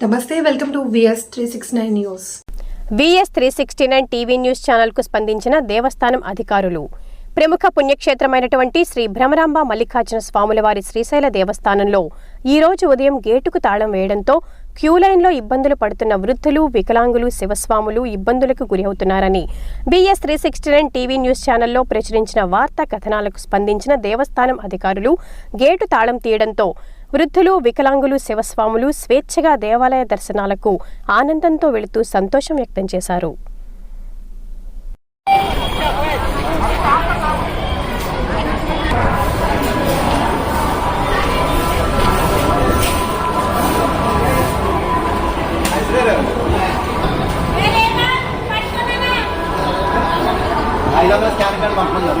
Welcome to VS three six nine news VS three sixty nine TV news ఛానల్కు స్పందించిన దేవస్థానం అధికారులు ప్రముఖ పుణ్యక్షేత్రమైనటువంటి శ్రీ భ్రమరాంబ మల్లికార్జున స్వాముల వారి శ్రీశైల దేవస్థానంలో ఈ రోజు ఉదయం గేటుకు తాళం వేయడంతో క్యూ లైన్లో ఇబ్బందులు పడుతున్న వృద్ధులు వికలాంగులు శివస్వాములు ఇబ్బందులకు గురవుతున్నారని BS three sixty nine TV news ఛానల్లో ప్రచురించిన వార్తా కథనాలకు స్పందించిన దేవస్థానం అధికారులు గేటు తాళం తీయడంతో వృద్ధులు వికలాంగులు శివస్వాములు స్వేచ్ఛగా దేవాలయ దర్శనాలకు ఆనందంతో వెళుతూ సంతోషం వ్యక్తం చేశారు. ఐదో స్కాన్ కార్డు పంపడం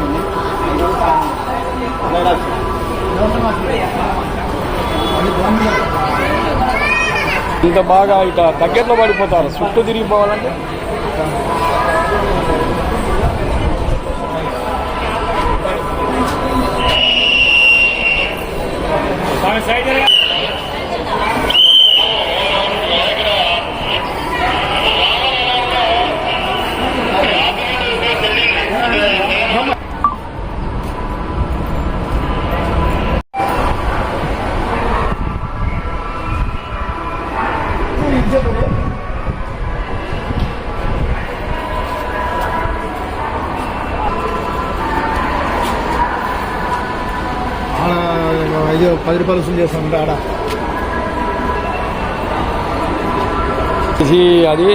ఇంత బాగా ఇట దగ్గరలో పడిపోతారు. చుట్టూ తిరిగిపోవాలంటే? పది పది రూపాయలు వసూలు చేస్తాం ఆడ. అది